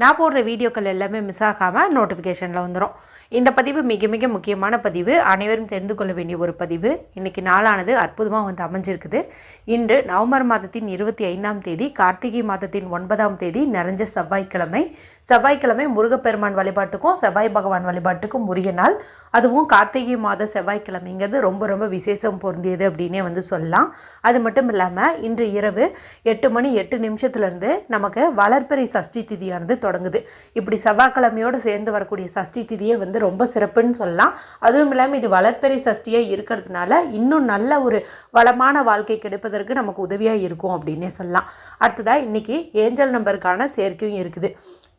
நான் போடுற வீடியோக்கள் எல்லாமே மிஸ் ஆகாமல் நோட்டிஃபிகேஷனில் வந்துடும் இந்த பதிவு மிக மிக முக்கியமான பதிவு. அனைவரும் தெரிந்து கொள்ள வேண்டிய ஒரு பதிவு. இன்றைக்கி நாளானது அற்புதமாக வந்து அமைஞ்சிருக்குது. இன்று நவம்பர் மாதத்தின் இருபத்தி ஐந்தாம் தேதி கார்த்திகை மாதத்தின் ஒன்பதாம் தேதி நிறைஞ்ச செவ்வாய்க்கிழமை. செவ்வாய்க்கிழமை முருகப்பெருமான் வழிபாட்டுக்கும் செவ்வாய் பகவான் வழிபாட்டுக்கும் உரிய நாள். அதுவும் கார்த்திகை மாத செவ்வாய்க்கிழமைங்கிறது ரொம்ப ரொம்ப விசேஷம் பொருந்தியது அப்படின்னே வந்து சொல்லலாம். அது மட்டும் இல்லாமல் இன்று இரவு எட்டு மணி எட்டு நிமிஷத்துலேருந்து நமக்கு வளர்ப்பறை சஷ்டி திதியானது தொடங்குது. இப்படி செவ்வாய்க்கிழமையோடு சேர்ந்து வரக்கூடிய சஷ்டி திதியே வந்து ரொம்ப சிறப்புன்னு சொல்லலாம். அதுவும் இல்லாமல் இது வளர்ப்பெறை சஷ்டியாக இருக்கிறதுனால இன்னும் நல்ல ஒரு வளமான வாழ்க்கை கிடைப்பதற்கு நமக்கு உதவியாக இருக்கும் அப்படின்னே சொல்லலாம். அடுத்ததாக இன்றைக்கி ஏஞ்சல் நம்பருக்கான சேர்க்கையும் இருக்குது.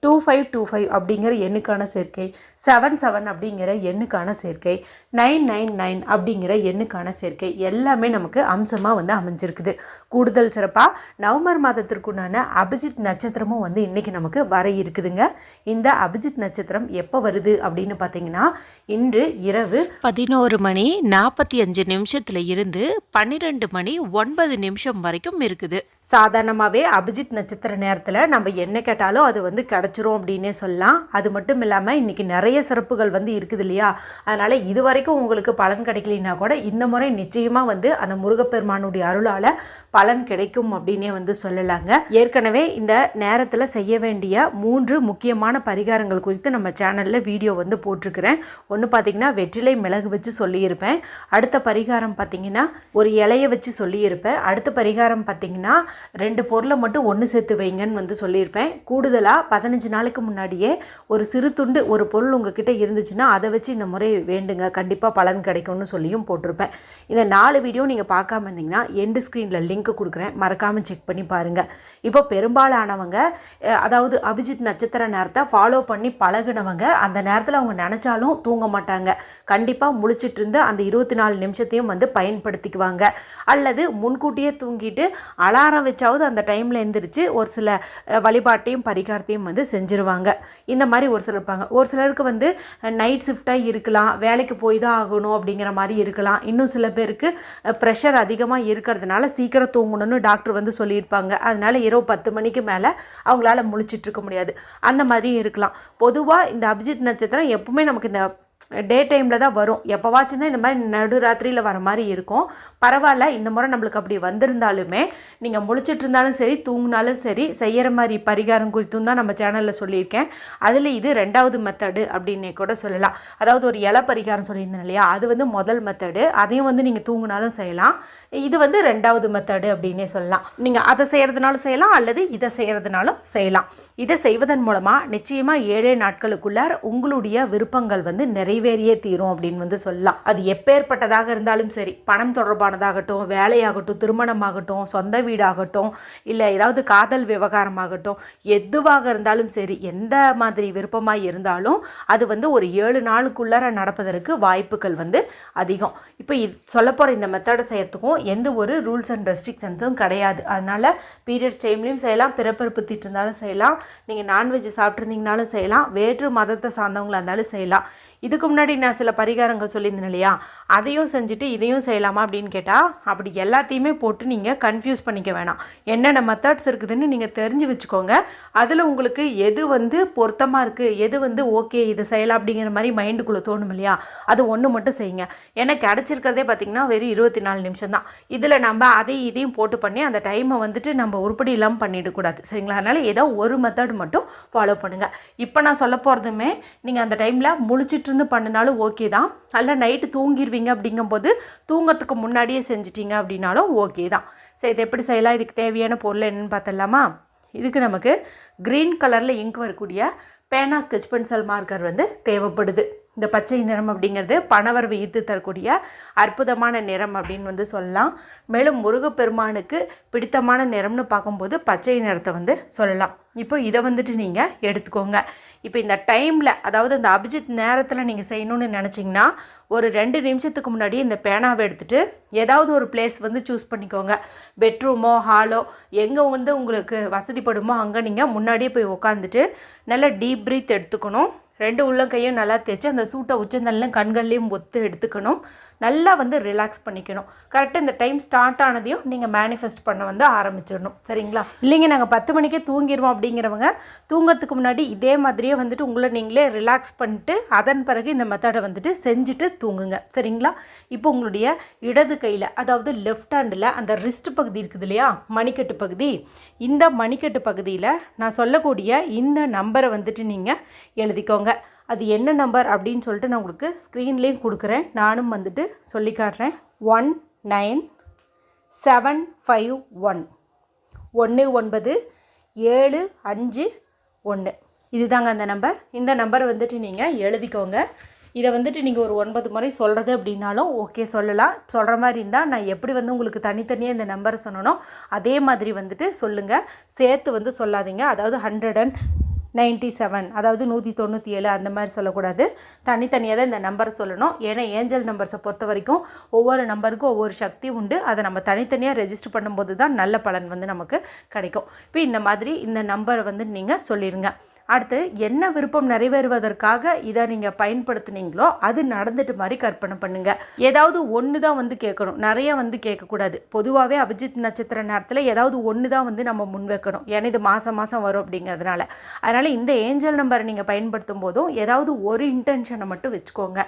டூ ஃபைவ் டூ ஃபைவ் அப்படிங்கிற எண்ணுக்கான சேர்க்கை செவன் செவன் அப்படிங்கிற எண்ணுக்கான சேர்க்கை நைன் நைன் நைன் அப்படிங்கிற எண்ணுக்கான சேர்க்கை எல்லாமே நமக்கு அம்சமாக வந்து அமைஞ்சிருக்குது. கூடுதல் சிறப்பாக நவம்பர் மாதத்திற்குண்டான அபிஜித் நட்சத்திரமும் வந்து இன்றைக்கி நமக்கு வர இருக்குதுங்க. இந்த அபிஜித் நட்சத்திரம் எப்போ வருது அப்படின்னு பார்த்தீங்கன்னா இன்று இரவு பதினோரு மணி நாற்பத்தி அஞ்சு நிமிஷத்தில் இருந்து பன்னிரெண்டு மணி ஒன்பது நிமிஷம் வரைக்கும் இருக்குது. சாதாரணமாகவே அபிஜித் நட்சத்திர நேரத்தில் நம்ம என்ன கேட்டாலும் அது வந்து கரைச்சிரும் அப்படின்னே சொல்லலாம். அது மட்டும் இல்லாமல் இன்றைக்கி நிறைய சிறப்புகள் வந்து இருக்குது இல்லையா? அதனால் இது வரைக்கும் உங்களுக்கு பலன் கிடைக்கலனா கூட இந்த முறை நிச்சயமாக வந்து அந்த முருகப்பெருமானுடைய அருளால் பலன் கிடைக்கும் அப்படின்னே வந்து சொல்லலாங்க. ஏற்கனவே இந்த நேரத்தில் செய்ய வேண்டிய மூன்று முக்கியமான பரிகாரங்கள் குறித்து நம்ம சேனலில் வீடியோ வந்து போட்டிருக்கிறேன். ஒன்று பார்த்திங்கன்னா வெற்றிலை மிளகு வச்சு சொல்லியிருப்பேன். அடுத்த பரிகாரம் பார்த்திங்கன்னா ஒரு இலையை வச்சு சொல்லியிருப்பேன். அடுத்த பரிகாரம் பார்த்திங்கன்னா ரெண்டு பொருளை மட்டும் ஒன்று சேர்த்து வைங்கன்னு வந்து சொல்லியிருப்பேன். கூடுதலாக பதினஞ்சு நாளுக்கு முன்னாடியே ஒரு சிறு துண்டு ஒரு பொருள் உங்ககிட்ட இருந்துச்சுன்னா அதை வச்சு இந்த முறை வேண்டுங்க. கண்டிப்பாக பலன் கிடைக்கும்னு சொல்லியும் போட்டிருப்பேன். இந்த நாலு வீடியோ நீங்கள் பார்க்காம இருந்தீங்கன்னா எண்டு ஸ்க்ரீனில் லிங்க் கொடுக்குறேன். மறக்காமல் செக் பண்ணி பாருங்கள் இப்போ பெரும்பாலானவங்க அதாவது அபிஜித் நட்சத்திர நேரத்தை ஃபாலோ பண்ணி பழகுனவங்க அந்த நேரத்தில் அவங்க நினச்சாலும் தூங்க மாட்டாங்க. கண்டிப்பாக முழிச்சிட்டு இருந்து அந்த இருபத்தி நாலு நிமிஷத்தையும் வந்து பயன்படுத்திக்குவாங்க. அல்லது முன்கூட்டியே தூங்கிட்டு அலாரம் வச்சாவது அந்த டைமில் எழுந்திரிச்சு ஒரு சில வழிபாட்டையும் பரிகாரத்தையும் வந்து செஞ்சுருவாங்க. இந்த மாதிரி ஒரு சிலர் இருப்பாங்க. ஒரு சிலருக்கு வந்து நைட் ஷிஃப்டாக இருக்கலாம் வேலைக்கு போய் தான் ஆகணும் அப்படிங்கிற மாதிரி இருக்கலாம். இன்னும் சில பேருக்கு ப்ரெஷர் அதிகமாக இருக்கிறதுனால சீக்கிரம் தூங்கணும்னு டாக்டர் வந்து சொல்லியிருப்பாங்க. அதனால் இரவு பத்து மணிக்கு மேலே அவங்களால முழிச்சிட்ருக்க முடியாது. அந்த மாதிரியும் இருக்கலாம். பொதுவாக இந்த அபிஜித் நட்சத்திரம் எப்பவுமே நமக்கு இந்த டே டைமில் தான் வரும். எப்போவாச்சும் தான் இந்த மாதிரி நடுராத்திரியில் வர மாதிரி இருக்கும். பரவாயில்ல இந்த முறை நம்மளுக்கு அப்படி வந்திருந்தாலுமே நீங்கள் முழிச்சிட்டு இருந்தாலும் சரி தூங்கினாலும் சரி செய்கிற மாதிரி பரிகாரம் குறித்தும் தான் நம்ம சேனலில் சொல்லியிருக்கேன். அதில் இது ரெண்டாவது மெத்தடு அப்படின்னே கூட சொல்லலாம். அதாவது ஒரு இலை பரிகாரம் சொல்லியிருந்தேன் இல்லையா? அது வந்து முதல் மெத்தடு அதையும் வந்து நீங்கள் தூங்கினாலும் செய்யலாம். இது வந்து ரெண்டாவது மெத்தடு அப்படின்னே சொல்லலாம். நீங்கள் அதை செய்கிறதுனாலும் செய்யலாம் அல்லது இதை செய்கிறதுனாலும் செய்யலாம். இதை செய்வதன் மூலமாக நிச்சயமாக ஏழே நாட்களுக்குள்ளார் உங்களுடைய விருப்பங்கள் வந்து நிறைவேறியே தீரும் அப்படின்னு வந்து சொல்லலாம். அது எப்பேற்பட்டதாக இருந்தாலும் சரி பணம் தொடர்பானதாகட்டும் வேலையாகட்டும் திருமணமாகட்டும் சொந்த வீடாகட்டும் இல்லை ஏதாவது காதல் விவகாரமாகட்டும் எதுவாக இருந்தாலும் சரி எந்த மாதிரி விருப்பமாக இருந்தாலும் அது வந்து ஒரு ஏழு நாளுக்குள்ளார நடப்பதற்கு வாய்ப்புகள் வந்து அதிகம். இப்போ இது சொல்ல போகிற இந்த மெத்தடை செய்யறதுக்கும் எந்த ஒரு ரூல்ஸ் அண்ட் ரெஸ்ட்ரிக்ஷன்ஸும் கிடையாது. அதனால் பீரியட்ஸ் டைம்லையும் செய்யலாம் பிறப்பிறப்பு தீட்டு இருந்தாலும் செய்யலாம். நீங்கள் நான்வெஜ் சாப்பிட்ருந்தீங்கனாலும் செய்யலாம். வேற்று மதத்தை சார்ந்தவங்களாக இருந்தாலும் செய்யலாம். இதுக்கு முன்னாடி நான் சில பரிகாரங்கள் சொல்லியிருந்தேன் இல்லையா? அதையும் செஞ்சுட்டு இதையும் செய்யலாமா அப்படின்னு கேட்டால் அப்படி எல்லாத்தையுமே போட்டு நீங்கள் கன்ஃபியூஸ் பண்ணிக்க வேணாம். என்னென்ன மெத்தட்ஸ் இருக்குதுன்னு நீங்கள் தெரிஞ்சு வச்சுக்கோங்க. அதில் உங்களுக்கு எது வந்து பொருத்தமாக இருக்குது எது வந்து ஓகே இது செய்யலாம் அப்படிங்கிற மாதிரி மைண்டுக்குள்ளே தோணும் இல்லையா? அது ஒன்று மட்டும் செய்யுங்க. ஏன்னா கிடச்சிருக்கிறதே பார்த்திங்கன்னா வெறும் இருபத்தி நாலு நிமிஷம் தான். இதில் நம்ம அதையும் இதையும் போட்டு பண்ணி அந்த டைமை வந்துட்டு நம்ம உருப்படி இல்லாமல் பண்ணிடக்கூடாது சரிங்களா? அதனால் ஏதோ ஒரு மெத்தட் மட்டும் ஃபாலோ பண்ணுங்கள் இப்போ நான் சொல்ல போகிறதுமே நீங்கள் அந்த டைமில் முழிச்சிட்டு இருந்து பண்ணினாலும் ஓகே தான். அல்ல நைட்டு தூங்கிடுவீங்க அப்படிங்கும்போது தூங்கிறதுக்கு முன்னாடியே செஞ்சிட்டீங்க அப்படின்னாலும் ஓகே தான். சரி இது எப்படி செய்யலாம்? இதுக்கு தேவையான பொருள் என்னன்னு பார்த்துடலாமா? இதுக்கு நமக்கு க்ரீன் கலரில் இங்க் வரக்கூடிய பேனா ஸ்கெச் பென்சில் மார்க்கர் வந்து தேவைப்படுது. இந்த பச்சை நிறம் அப்படிங்கிறது பணவரவு ஈர்த்து தரக்கூடிய அற்புதமான நிறம் அப்படின்னு வந்து சொல்லலாம். மேலும் முருகப்பெருமானுக்கு பிடித்தமான நிறம்னு பார்க்கும்போது பச்சை நிறத்தை வந்து சொல்லலாம். இப்போ இதை வந்துட்டு நீங்கள் எடுத்துக்கோங்க. இப்போ இந்த டைமில் அதாவது இந்த அபிஜித் நேரத்தில் நீங்கள் செய்யணும்னு நினச்சிங்கன்னா ஒரு ரெண்டு நிமிஷத்துக்கு முன்னாடி இந்த பேனாவை எடுத்துகிட்டு ஏதாவது ஒரு பிளேஸ் வந்து சூஸ் பண்ணிக்கோங்க. பெட்ரூமோ ஹாலோ எங்கே வந்து உங்களுக்கு வசதிப்படுமோ அங்கே நீங்கள் முன்னாடியே போய் உக்காந்துட்டு நல்லா டீப் ப்ரீத் எடுத்துக்கணும். ரெண்டு உள்ளங்கையும் நல்லா தேய்ச்சி அந்த சூட்டை உச்சந்தலையும் கண்கள்லையும் ஒத்து எடுத்துக்கணும். நல்லா வந்து ரிலாக்ஸ் பண்ணிக்கணும். கரெக்டாக இந்த டைம் ஸ்டார்ட் ஆனதையும் நீங்கள் மேனிஃபெஸ்ட் பண்ண வந்து ஆரம்பிச்சிடணும். சரிங்களா? இல்லைங்க நாங்கள் பத்து மணிக்கே தூங்கிடுவோம் அப்படிங்கிறவங்க தூங்கிறதுக்கு முன்னாடி இதே மாதிரியே வந்துட்டு உங்களை நீங்களே ரிலாக்ஸ் பண்ணிட்டு அதன் பிறகு இந்த மெத்தடை வந்துட்டு செஞ்சுட்டு தூங்குங்க. சரிங்களா? இப்போ உங்களுடைய இடது கையில் அதாவது லெஃப்ட் ஹேண்டில் அந்த ரிஸ்ட் பகுதி இருக்குது இல்லையா? மணிக்கட்டு பகுதி. இந்த மணிக்கட்டு பகுதியில் நான் சொல்லக்கூடிய இந்த நம்பரை வந்துட்டு நீங்கள் எழுதிக்கோங்க. அது என்ன நம்பர் அப்படின்னு சொல்லிட்டு நான் உங்களுக்கு ஸ்க்ரீன்லேயும் கொடுக்குறேன். நானும் வந்துட்டு சொல்லி காட்டுறேன். One nine seven five one ஒன்று ஒன்பது ஏழு அஞ்சு ஒன்று இதுதாங்க அந்த நம்பர் இந்த நம்பர் வந்துட்டு நீங்கள் எழுதிக்கோங்க. இதை வந்துட்டு நீங்கள் ஒரு ஒன்பது முறை சொல்கிறது அப்படின்னாலும் ஓகே சொல்லலாம். சொல்கிற மாதிரி இருந்தால் நான் எப்படி வந்து உங்களுக்கு தனித்தனியாக இந்த நம்பரை சொன்னனோ அதே மாதிரி வந்துட்டு சொல்லுங்கள் சேர்த்து வந்து சொல்லாதீங்க. அதாவது ஹண்ட்ரட் அண்ட் நைன்ட்டி செவன் அதாவது நூற்றி தொண்ணூற்றி ஏழு அந்த மாதிரி சொல்லக்கூடாது. தனித்தனியாக தான் இந்த நம்பரை சொல்லணும். ஏன்னா ஏஞ்சல் நம்பர்ஸை பொறுத்த வரைக்கும் ஒவ்வொரு நம்பருக்கும் ஒவ்வொரு சக்தி உண்டு. அதை நம்ம தனித்தனியாக ரெஜிஸ்டர் பண்ணும்போது தான் நல்ல பலன் வந்து நமக்கு கிடைக்கும். இப்போ இந்த மாதிரி இந்த நம்பரை வந்து நீங்கள் சொல்லிடுங்க அடுத்து என்ன விருப்பம் நிறைவேறுவதற்காக இதை நீங்கள் பயன்படுத்துனீங்களோ அது நடந்துட்டு மாதிரி கற்பனை பண்ணுங்கள் ஏதாவது ஒன்று தான் வந்து கேட்கணும். நிறைய வந்து கேட்கக்கூடாது. பொதுவாகவே அபிஜித் நட்சத்திர நேரத்தில் ஏதாவது ஒன்று தான் வந்து நம்ம முன் வைக்கணும். ஏன்னா இது மாதம் மாதம் வரும் அப்படிங்கிறதுனால. அதனால் இந்த ஏஞ்சல் நம்பரை நீங்கள் பயன்படுத்தும் போதும் ஏதாவது ஒரு இன்டென்ஷனை மட்டும் வச்சுக்கோங்க.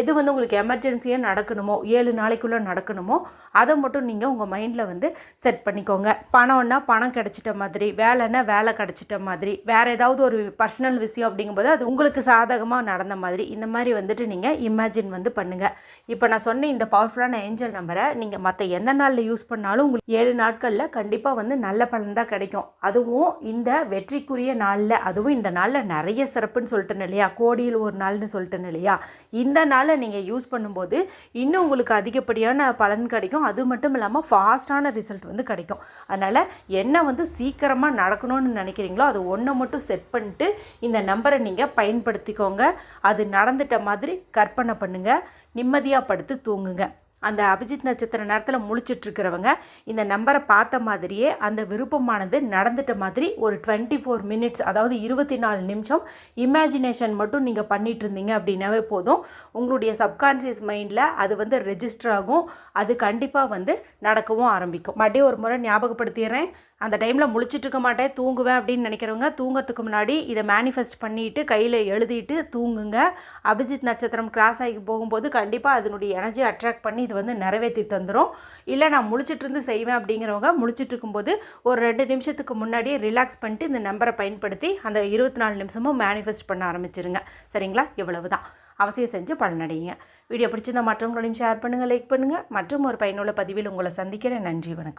எது வந்து உங்களுக்கு எமர்ஜென்சியாக நடக்கணுமோ ஏழு நாளைக்குள்ளே நடக்கணுமோ அதை மட்டும் நீங்கள் உங்கள் மைண்டில் வந்து செட் பண்ணிக்கோங்க. பணம்னா பணம் கிடச்சிட்ட மாதிரி வேலைன்னா வேலை கிடச்சிட்ட மாதிரி வேறு ஏதாவது ஒரு பர்சனல் விஷயம் அப்படிங்கும்போது அது உங்களுக்கு சாதகமாக நடந்த மாதிரி. இந்த மாதிரி வந்துட்டு நீங்கள் இமேஜின் வந்து பண்ணுங்கள் இப்போ நான் சொன்ன இந்த பவர்ஃபுல்லான ஏஞ்சல் நம்பரை நீங்கள் மற்ற எந்த நாளில் யூஸ் பண்ணாலும் உங்களுக்கு ஏழு நாட்களில் கண்டிப்பாக வந்து நல்ல பலன் தான் கிடைக்கும். அதுவும் இந்த வெற்றிக்குரிய நாளில் அதுவும் இந்த நாளில் நிறைய சிறப்புன்னு சொல்லிட்டேன் இல்லையா? கோடியில் ஒரு நாள்னு சொல்லிட்டேன் இல்லையா? இந்த நாளை நீங்கள் யூஸ் பண்ணும்போது இன்னும் உங்களுக்கு அதிகப்படியான பலன் கிடைக்கும். அது மட்டும் இல்லாமல் ஃபாஸ்ட்டான ரிசல்ட் வந்து கிடைக்கும். அதனால் என்ன வந்து சீக்கிரமாக நடக்கணும்னு நினைக்கிறீங்களோ அது ஒன்றை மட்டும் செட் பண்ணி பண்ணிட்டு இந்த நம்பரை நீங்கள் பயன்படுத்திக்கோங்க. அது நடந்துட்ட மாதிரி கற்பனை பண்ணுங்கள் நிம்மதியாக படுத்து தூங்குங்க. அந்த அபிஜித் நட்சத்திர நேரத்தில் முழிச்சிட்ருக்கிறவங்க இந்த நம்பரை பார்த்த மாதிரியே அந்த விருப்பமானது நடந்துட்ட மாதிரி ஒரு டுவெண்ட்டி ஃபோர் மினிட்ஸ் அதாவது இருபத்தி நாலு நிமிஷம் இமேஜினேஷன் மட்டும் நீங்கள் பண்ணிட்டு இருந்தீங்க அப்படின்னாவே போதும். உங்களுடைய சப்கான்சியஸ் மைண்டில் அது வந்து ரெஜிஸ்டர் ஆகும். அது கண்டிப்பாக வந்து நடக்கவும் ஆரம்பிக்கும். மறுபடியும் ஒரு முறை ஞாபகப்படுத்திடுறேன். அந்த டைமில் முழிச்சிட்டு இருக்க மாட்டேன். தூங்குவேன் அப்படின்னு நினைக்கிறவங்க தூங்கறதுக்கு முன்னாடி இதை மேனிஃபெஸ்ட் பண்ணிவிட்டு கையில் எழுதிட்டு தூங்குங்க. அபிஜித் நட்சத்திரம் கிராஸ் ஆகி போகும்போது கண்டிப்பாக அதனுடைய எனர்ஜி அட்ராக்ட் பண்ணி இது வந்து நிறைவேற்றி தந்துடும் இல்லை நான் முழிச்சிட்டு இருந்து செய்வேன் அப்படிங்கிறவங்க முழிச்சிட்டு இருக்கும்போது ஒரு ரெண்டு நிமிஷத்துக்கு முன்னாடியே ரிலாக்ஸ் பண்ணிட்டு இந்த நம்பரை பயன்படுத்தி அந்த இருபத்தி நாலு நிமிஷமும் மேனிஃபெஸ்ட் பண்ண ஆரம்பிச்சிருங்க. சரிங்களா? இவ்வளவு தான் அவசியம் செஞ்சு பலனடையுங்க. வீடியோ பிடிச்சிருந்தா மற்றவங்களையும் ஷேர் பண்ணுங்கள் லைக் பண்ணுங்கள் மற்றும் ஒரு பயனுள்ள பதிவில் உங்களை சந்திக்கிறேன். நன்றி வணக்கம்.